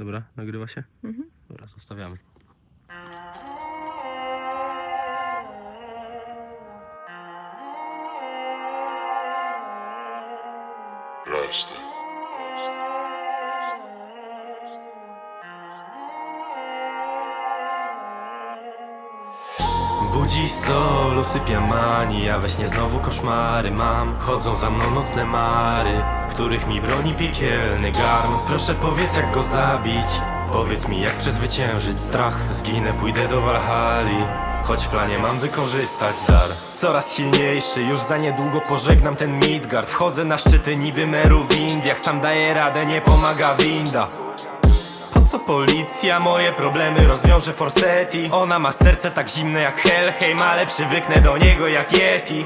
Dobra, nagrywa się? Mhm. Dobra, zostawiamy. Rasta. Budzi sol, usypia mani, ja we śnie znowu koszmary mam. Chodzą za mną nocne mary, których mi broni piekielny garm. Proszę powiedz jak go zabić, powiedz mi jak przezwyciężyć strach. Zginę, pójdę do Walhali. Choć w planie mam wykorzystać dar. Coraz silniejszy, już za niedługo pożegnam ten Midgard. Wchodzę na szczyty niby meru w Indiach. Sam daję radę, nie pomaga winda po co policja? Moje problemy rozwiąże Forsetti Ona ma serce tak zimne jak Helheim Ale przywyknę do niego jak Yeti.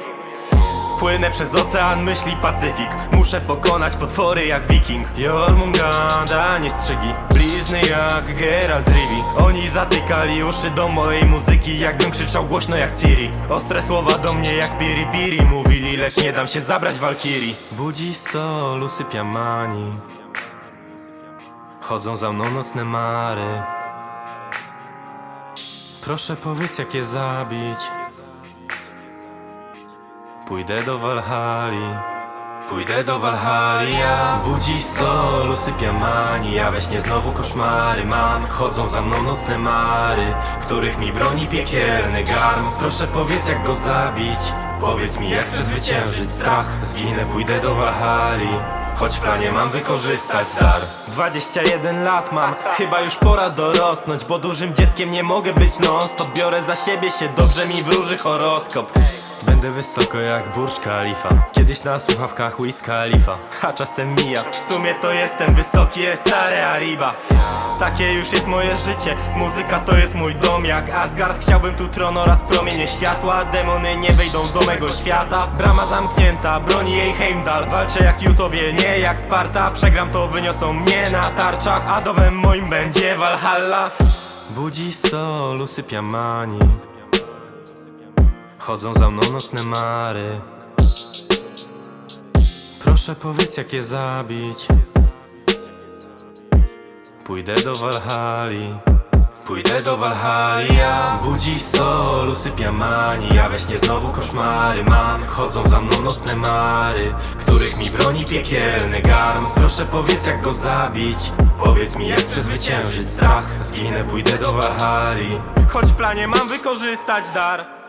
Płynę przez ocean, myśli Pacyfik. Muszę pokonać potwory jak wiking. Jormunganda, nie strzygi. Blizny jak Geralt z Rivi. Oni zatykali uszy do mojej muzyki. Jakbym krzyczał głośno jak Ciri. Ostre słowa do mnie jak Piri Piri Mówili, lecz nie dam się zabrać Walkiri Budzi sol, usypia mani Chodzą za mną nocne mary. Proszę powiedz jak je zabić. Pójdę do Walhali Pójdę do Walhali. Ja Budzi sol, usypia mani Ja we śnie znowu koszmary mam. Chodzą za mną nocne mary Których mi broni piekielny garm. Proszę powiedz jak go zabić. Powiedz mi jak przezwyciężyć strach. Zginę, pójdę do Walhali Choć w planie mam wykorzystać dar. 21 lat mam, chyba już pora dorosnąć Bo dużym dzieckiem nie mogę być non stop Biorę za siebie się, dobrze mi wróży horoskop Będę wysoko jak Burj Khalifa. Kiedyś na słuchawkach Wiz Khalifa. A czasem mija. W sumie to jestem wysoki, jest stare Ariba. Takie już jest moje życie. Muzyka to jest mój dom jak Asgard. Chciałbym tu tron oraz promienie światła. Demony nie wejdą do mego świata. Brama zamknięta, broni jej Heimdall. Walczę jak Jutowie, nie jak Sparta. Przegram to wyniosą mnie na tarczach. A domem moim będzie Valhalla. Budzi sol, usypia mani Chodzą za mną nocne mary. Proszę powiedz jak je zabić. Pójdę do Walhali Pójdę do Walhali. Ja Budzi sol, usypia mani Ja we śnie znowu koszmary mam. Chodzą za mną nocne mary Których mi broni piekielny garm. Proszę powiedz jak go zabić. Powiedz mi jak przezwyciężyć strach. Zginę, pójdę do Walhali. Choć w planie mam wykorzystać dar